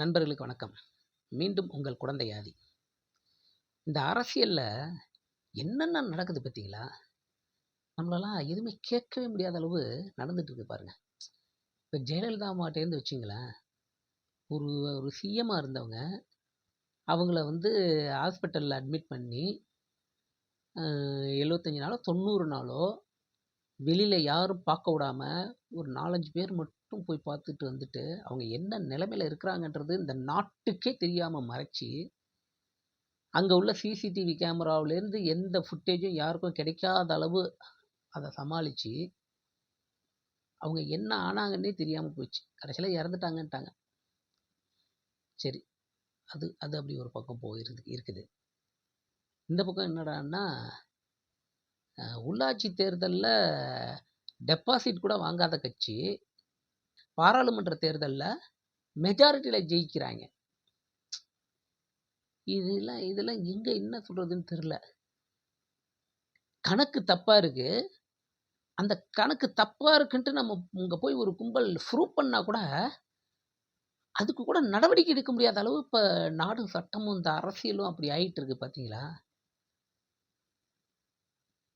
நண்பர்களுக்கு வணக்கம். மீண்டும் உங்கள் குழந்தையாதி இந்த அரசியலில் என்னென்ன நடக்குது பார்த்தீங்களா? நம்மளெல்லாம் எதுவுமே கேட்கவே முடியாத அளவு நடந்துகிட்ருக்கு பாருங்கள் இப்போ ஜெயலலிதா அம்மாட்டேருந்து வச்சிங்களேன் ஒரு ஒரு சிஎம்மாக இருந்தவங்க அவங்கள வந்து ஹாஸ்பிட்டலில் அட்மிட் பண்ணி எழுபத்தஞ்சி நாளோ தொண்ணூறு நாளோ வெளியில் யாரும் பார்க்க விடாமல் ஒரு நாலஞ்சு பேர் மட்டும் போய் பார்த்துட்டு வந்துட்டு அவங்க என்ன நிலமையில இருக்கிறாங்கன்றது இந்த நாட்டுக்கே தெரியாமல் மறைச்சி அங்கே உள்ள சிசிடிவி கேமராவிலேருந்து எந்த ஃபுட்டேஜும் யாருக்கும் கிடைக்காத அளவு அதை சமாளித்து அவங்க என்ன ஆனாங்கன்னே தெரியாமல் போச்சு. கடைசியில் இறந்துட்டாங்கன்ட்டாங்க. சரி அது அது அப்படி ஒரு பக்கம் போயிருந்து இருக்குது. இந்த பக்கம் என்னடான்னா உள்ளாட்சி தேர்தலில் டெபாசிட் கூட வாங்காத கட்சி பாராளுமன்ற தேர்தலில் மெஜாரிட்டியில் ஜெயிக்கிறாங்க. இதெல்லாம் இதெல்லாம் எங்கே என்ன சொல்கிறதுன்னு தெரில கணக்கு தப்பாக இருக்கு. அந்த கணக்கு தப்பாக இருக்குன்ட்டு நம்ம இங்கே போய் ஒரு கும்பல் ப்ரூவ் பண்ணால் கூட அதுக்கு கூட நடவடிக்கை எடுக்க முடியாத அளவு இப்போ நாடு சட்டமும் இந்த அரசியலும் அப்படி ஆயிட்டு இருக்கு பார்த்தீங்களா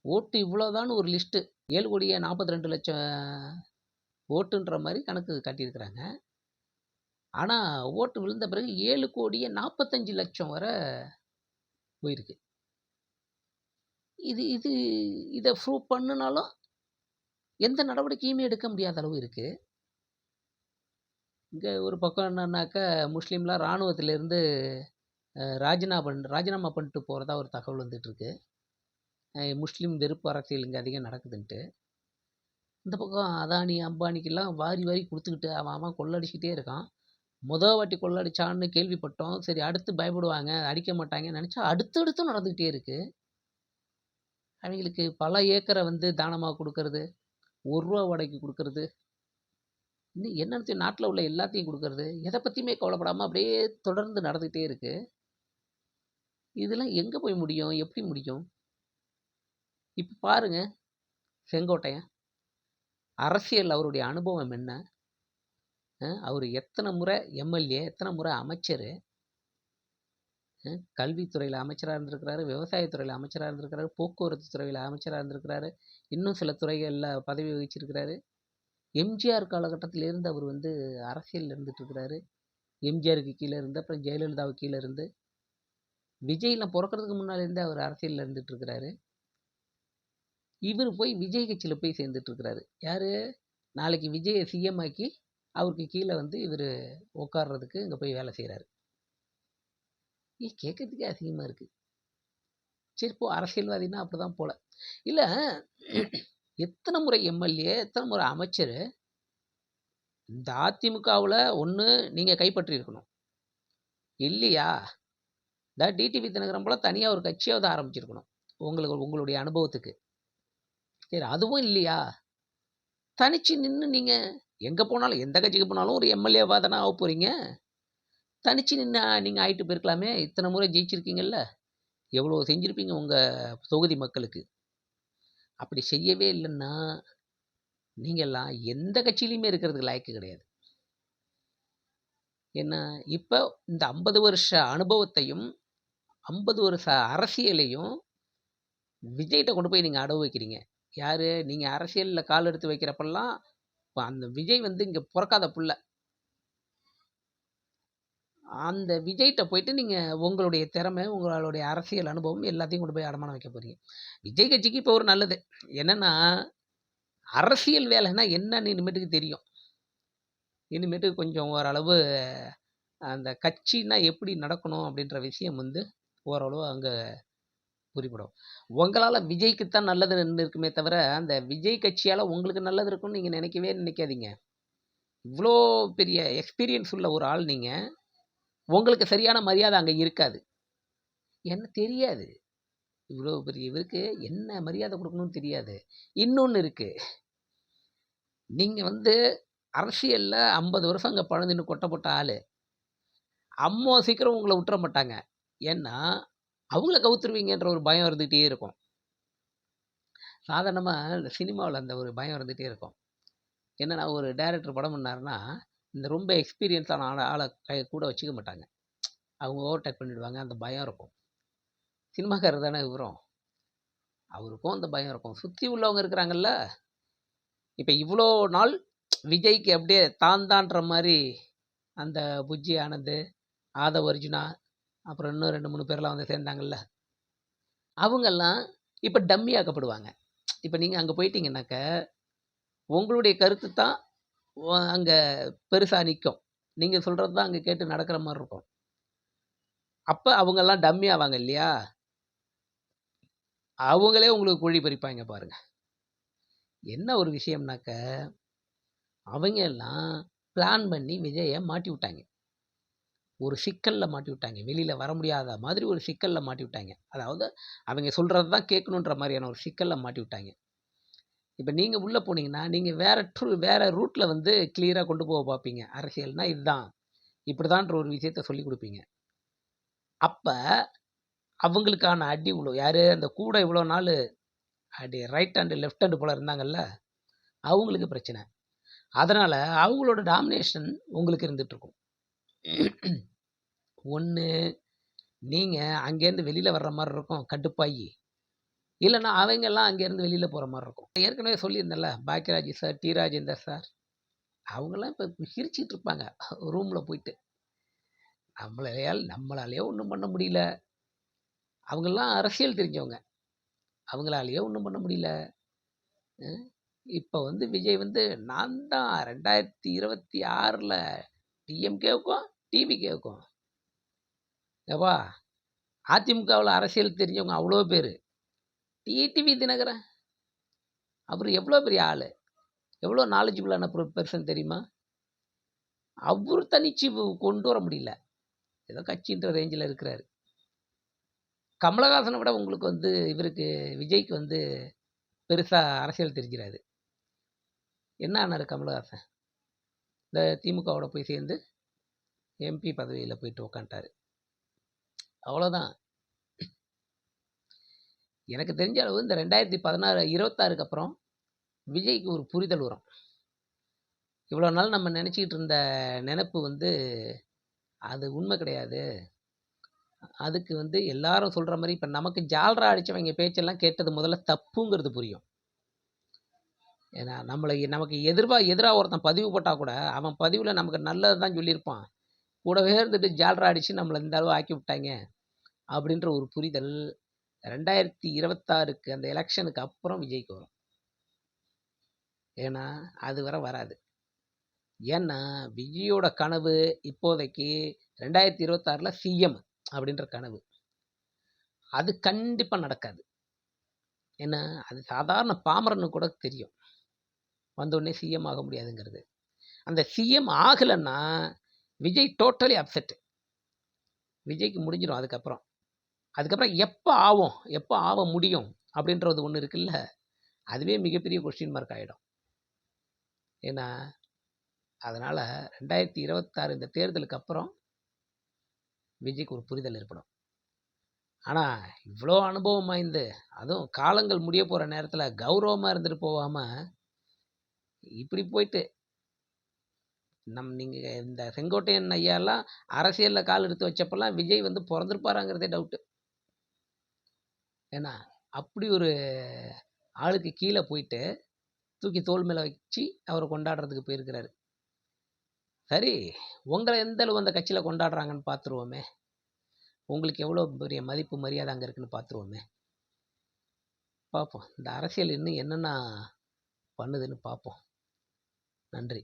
ஓட்டு இவ்வளோதான்னு ஒரு லிஸ்ட்டு. ஏழு கோடியே நாற்பத்தி ரெண்டு லட்சம் ஓட்டுன்ற மாதிரி கணக்கு காட்டியிருக்கிறாங்க. ஆனால் ஓட்டு விழுந்த பிறகு ஏழு கோடியே நாற்பத்தஞ்சு லட்சம் வரை போயிருக்கு. இது இது இதை ப்ரூவ் பண்ணுனாலும் எந்த நடவடிக்கையுமே எடுக்க முடியாத அளவு இருக்குது இங்கே ஒரு பக்கம் என்னன்னாக்கா முஸ்லீம்லாம் இராணுவத்திலேருந்து ராஜினா பண் ராஜினாமா பண்ணிட்டு போகிறதா ஒரு தகவல் வந்துட்டுருக்கு முஸ்லீம் வெறுப்பு அரசியல் இங்கே அதிகம் நடக்குதுன்ட்டு. இந்த பக்கம் அதானி அம்பானிக்கெல்லாம் வாரி வாரி கொடுத்துக்கிட்டு அவன் அவன் கொள்ளடிச்சிக்கிட்டே இருக்கான். முதல் வாட்டி கொள்ளடிச்சான்னு கேள்விப்பட்டோம். சரி அடுத்து பயப்படுவாங்க அடிக்க மாட்டாங்கன்னு நினச்சா அடுத்தடுத்தும் நடந்துக்கிட்டே இருக்குது அவங்களுக்கு பல ஏக்கரை வந்து தானமாக கொடுக்கறது? ஒரு ரூபா வாடகைக்கு கொடுக்கறது? இன்னும் என்னென்ன நாட்டில் உள்ள எல்லாத்தையும் கொடுக்கறது? எதை பற்றியுமே கவலைப்படாமல் அப்படியே தொடர்ந்து நடந்துக்கிட்டே இருக்குது இதெல்லாம் எங்கே போய் முடியும்? எப்படி முடியும்? இப்போ பாருங்க செங்கோட்டையன். அரசியல் அவருடைய அனுபவம் என்ன? அவர் எத்தனை முறை எம்எல்ஏ எத்தனை முறை அமைச்சர்? கல்வித்துறையில் அமைச்சராக இருந்திருக்கிறாரு விவசாயத்துறையில் அமைச்சராக இருந்திருக்கிறாரு போக்குவரத்து துறையில் அமைச்சராக இருந்திருக்கிறாரு இன்னும் சில துறைகளில் பதவி வகிச்சிருக்கிறாரு. எம்ஜிஆர் காலகட்டத்திலேருந்து அவர் வந்து அரசியலில் இருந்துட்டுருக்கிறாரு எம்ஜிஆருக்கு கீழே இருந்து அப்புறம் ஜெயலலிதாவுக்கு கீழே இருந்து. விஜய்லாம் பிறக்கிறதுக்கு முன்னாலேருந்தே அவர் அரசியலில் இருந்துகிட்ருக்கிறாரு இவர் போய் விஜய் கட்சியில் போய் சேர்ந்துட்டு இருக்கிறாரு யார்? நாளைக்கு விஜயை சிஎம் ஆக்கி அவருக்கு கீழே வந்து இவர் உட்கார்றதுக்கு இங்கே போய் வேலை செய்கிறாரு ஏ கேட்கறதுக்கே அசிங்கமாக இருக்குது சரி போ அரசியல்வாதின்னா அப்படி தான் போல. இல்லை எத்தனை முறை எம்எல்ஏ எத்தனை முறை அமைச்சர் இந்த அதிமுகவில் ஒன்று நீங்கள் கைப்பற்றியிருக்கணும். இல்லையா? இந்த டிடிவி தினகரம் போல் தனியாக ஒரு கட்சியாவது ஆரம்பிச்சிருக்கணும். உங்களுக்கு உங்களுடைய அனுபவத்துக்கு. சரி அதுவும் இல்லையா? தனிச்சு நின்று நீங்கள் எங்கே போனாலும் எந்த கட்சிக்கு போனாலும் ஒரு எம்எல்ஏவாக தானே ஆக போகிறீங்க தனிச்சு நின்று நீங்கள் ஆயிட்டு போயிருக்கலாமே? இத்தனை முறை ஜெயிச்சிருக்கீங்கல்ல? எவ்வளோ செஞ்சுருப்பீங்க உங்கள் தொகுதி மக்களுக்கு? அப்படி செய்யவே இல்லைன்னா நீங்கள்லாம் எந்த கட்சியிலையுமே இருக்கிறதுக்கு லாய்க்கு கிடையாது. என்ன இப்போ இந்த ஐம்பது வருஷ அனுபவத்தையும் ஐம்பது வருஷ அரசியலையும் விஜய்கிட்ட கொண்டு போய் நீங்கள் அடவு வைக்கிறீங்க. யார்? நீங்கள் அரசியலில் கால் எடுத்து வைக்கிறப்பெல்லாம் இப்போ அந்த விஜய் வந்து இங்கே பிறக்காத புள்ள. அந்த விஜய்கிட்ட போயிட்டு நீங்கள் உங்களுடைய திறமை உங்களுடைய அரசியல் அனுபவம் எல்லாத்தையும் கொண்டு போய் அடமானம் வைக்க போகிறீங்க விஜய் கட்சிக்கு இப்போ ஒரு நல்லது. என்னென்னா அரசியல் வேலைன்னா என்னன்னு இனிமேட்டுக்கு தெரியும். இனிமேட்டுக்கு கொஞ்சம் ஓரளவு அந்த கட்சின்னா எப்படி நடக்கணும் அப்படின்ற விஷயம் வந்து ஓரளவு அங்கே புரிப்படும் உங்களால் விஜய்க்குத்தான் நல்லது இருக்குமே தவிர அந்த விஜய் கட்சியால் உங்களுக்கு நல்லது இருக்கும்னு நீங்கள் நினைக்கவே நினைக்காதீங்க. இவ்வளோ பெரிய எக்ஸ்பீரியன்ஸ் உள்ள ஒரு ஆள் நீங்கள் உங்களுக்கு சரியான மரியாதை அங்கே இருக்காது. என்ன தெரியாது. இவ்வளோ பெரிய இவருக்கு என்ன மரியாதை கொடுக்கணும்னு தெரியாது. இன்னொன்று இருக்குது நீங்கள் வந்து அரசியலில் ஐம்பது வருஷம் அங்கே பழந்துன்னு கொட்டப்பட்ட ஆள். அம்மா சீக்கிரம் உங்களை விட்டுற மாட்டாங்க. ஏன்னா அவங்கள கவுத்துருவீங்கன்ற ஒரு பயம் இருந்துகிட்டே இருக்கும். சாதாரணமாக இந்த சினிமாவில் அந்த ஒரு பயம் இருந்துகிட்டே இருக்கும். என்னென்னா ஒரு டேரக்டர் படம் பண்ணாருன்னா இந்த ரொம்ப எக்ஸ்பீரியன்ஸான ஆளை ஆளை கை கூட வச்சுக்க மாட்டாங்க. அவங்க ஓவர்டேக் பண்ணிவிடுவாங்க அந்த பயம் இருக்கும். சினிமாக்காரர் தானே இவரும். அவருக்கும் அந்த பயம் இருக்கும். சுற்றி உள்ளவங்க இருக்கிறாங்கல்ல இப்போ இவ்வளோ நாள் விஜய்க்கு அப்படியே தான் தான்ற மாதிரி அந்த புஜ்ஜி ஆனந்த் ஆதவ் அர்ஜுனா அப்புறம் இன்னும் ரெண்டு மூணு பேர்லாம் வந்து சேர்ந்தாங்கல்ல. அவங்கெல்லாம் இப்போ டம்மியாக்கப்படுவாங்க இப்போ நீங்கள் அங்கே போயிட்டீங்கன்னாக்க உங்களுடைய கருத்து தான் அங்கே பெருசாக நிற்கும் நீங்கள் சொல்கிறது தான் அங்கே கேட்டு நடக்கிற மாதிரி இருக்கும். அப்போ அவங்கெல்லாம் டம்மி ஆவாங்க இல்லையா? அவங்களே உங்களுக்கு குழி பறிப்பாங்க பாருங்கள் என்ன ஒரு விஷயம்னாக்க அவங்க எல்லாம் பிளான் பண்ணி விஜயை மாட்டி விட்டாங்க. ஒரு சிக்கலில் மாட்டி விட்டாங்க. வெளியில் வர முடியாத மாதிரி ஒரு சிக்கலில் மாட்டி விட்டாங்க. அதாவது அவங்க சொல்கிறது தான் கேட்கணுன்ற மாதிரியான ஒரு சிக்கலில் மாட்டி விட்டாங்க. இப்போ நீங்கள் உள்ளே போனீங்கன்னா நீங்கள் வேறு ட்ரூ வேறு ரூட்டில் வந்து கிளியராக கொண்டு போக பார்ப்பீங்க. அரசியல்னால் இதுதான். இப்படி தான்ற ஒரு விஷயத்த சொல்லி கொடுப்பீங்க. அப்போ அவங்களுக்கான அடி இவ்வளோ யார் அந்த கூட இவ்வளோ நாள் அடி ரைட் ஹேண்டு லெஃப்ட் ஹேண்டு போல் இருந்தாங்கல்ல அவங்களுக்கு பிரச்சனை. அதனால் அவங்களோட டாமினேஷன் உங்களுக்கு இருந்துகிட்ருக்கும் ஒன்று நீங்கள் அங்கேருந்து வெளியில் வர்ற மாதிரி இருக்கும் கடுப்பாகி இல்லைன்னா அவங்கெல்லாம் அங்கேருந்து வெளியில் போகிற மாதிரி இருக்கும். ஏற்கனவே சொல்லியிருந்தேன்ல Bhagyaraj sir T Rajendar sir அவங்கெல்லாம் இப்போ சிரிச்சிட்டு இருப்பாங்க ரூமில் போயிட்டு. நம்மளால் நம்மளாலேயோ ஒன்றும் பண்ண முடியல. அவங்கெல்லாம் அரசியல் தெரிஞ்சவங்க. அவங்களாலேயோ ஒன்றும் பண்ண முடியல. இப்போ வந்து விஜய் வந்து நான் தான் ரெண்டாயிரத்தி இருபத்தி ஆறில் டிஎம்கேவுக்கும் டிவி கேட்கும் ஏப்பா அதிமுகவில் அரசியல் தெரிஞ்சவங்க அவ்வளோ பேர். டிடிவி தினகரன். அவர் எவ்வளோ பெரிய ஆள்? எவ்வளோ நாலேஜபிளான பெர்சன் தெரியுமா? அவர் தனிச்சு கொண்டு வர முடியல. ஏதோ கட்சின்ற ரேஞ்சில் இருக்கிறாரு. கமலஹாசனை விட உங்களுக்கு வந்து இவருக்கு விஜய்க்கு வந்து பெருசாக அரசியல் தெரிஞ்சிடாது என்ன ஆனார் கமலஹாசன்? இந்த திமுகவோட போய் சேர்ந்து எம்பி பதவியில் போயிட்டு உக்காண்டாரு அவ்வளோதான் எனக்கு தெரிஞ்ச அளவு இந்த ரெண்டாயிரத்தி பதினாறு இருபத்தாறுக்கு அப்புறம் விஜய்க்கு ஒரு புரிதல் வரும். இவ்வளோ நாள் நம்ம நினச்சிக்கிட்டு இருந்த நினப்பு வந்து அது உண்மை கிடையாது. அதுக்கு வந்து எல்லாரும் சொல்கிற மாதிரி இப்போ நமக்கு ஜால்ரா அடித்தவங்க பேச்செல்லாம் கேட்டது முதல்ல தப்புங்கிறது புரியும். ஏன்னா நம்மளை நமக்கு எதிர்வாக எதிராக ஒருத்தன் பதிவு போட்டால் கூட அவன் பதிவில் நமக்கு நல்லது தான் சொல்லியிருப்பான். கூடவே இருந்துட்டு ஜால்ரா அடித்து நம்மளை இந்த அளவு ஆக்கி விட்டாங்க. அப்படின்ற ஒரு புரிதல் ரெண்டாயிரத்தி இருபத்தாறுக்கு அந்த எலெக்ஷனுக்கு அப்புறம் விஜய்க்கு வரும். ஏன்னா அது வர வராது. ஏன்னா விஜயோட கனவு இப்போதைக்கு ரெண்டாயிரத்தி இருபத்தாறில் சிஎம் அப்படின்ற கனவு. அது கண்டிப்பாக நடக்காது. ஏன்னா அது சாதாரண பாமரனு கூட தெரியும். வந்தோடனே சிஎம் ஆக முடியாதுங்கிறது. அந்த சிஎம் ஆகலைன்னா விஜய் டோட்டலி அப்செட் விஜய்க்கு முடிஞ்சிடும் அதுக்கப்புறம். அதுக்கப்புறம் எப்போ ஆகும் எப்போ ஆக முடியும்? அப்படின்றது ஒன்று இருக்குல்ல. அதுவே மிகப்பெரிய கொஸ்டின் மார்க் ஆகிடும் ஏன்னா அதனால் ரெண்டாயிரத்தி இருபத்தாறு இந்த தேர்தலுக்கு அப்புறம் விஜய்க்கு ஒரு புரிதல் ஏற்படும். ஆனால் இவ்வளோ அனுபவம் வாய்ந்து அதுவும் காலங்கள் முடிய போகிற நேரத்தில் கௌரவமாக இருந்துட்டு போகாமல் இப்படி போயிட்டு நம் நீங்கள் இந்த செங்கோட்டையன் ஐயாலாம் அரசியலில் கால் எடுத்து வச்சப்பெல்லாம் விஜய் வந்து பிறந்திருப்பாராங்கிறதே டவுட்டு ஏன்னா அப்படி ஒரு ஆளுக்கு கீழே போயிட்டு தூக்கி தோல் மேலே வச்சு அவரை கொண்டாடுறதுக்கு போயிருக்கிறாரு. சரி உங்களை எந்த அளவு அந்த கட்சியில் கொண்டாடுறாங்கன்னு பார்த்துருவோமே. உங்களுக்கு எவ்வளோ பெரிய மதிப்பு மரியாதை அங்கே இருக்குன்னு பார்த்துருவோமே. பார்ப்போம். இந்த அரசியல் இன்னும் என்னென்ன பண்ணுதுன்னு பார்ப்போம். நன்றி.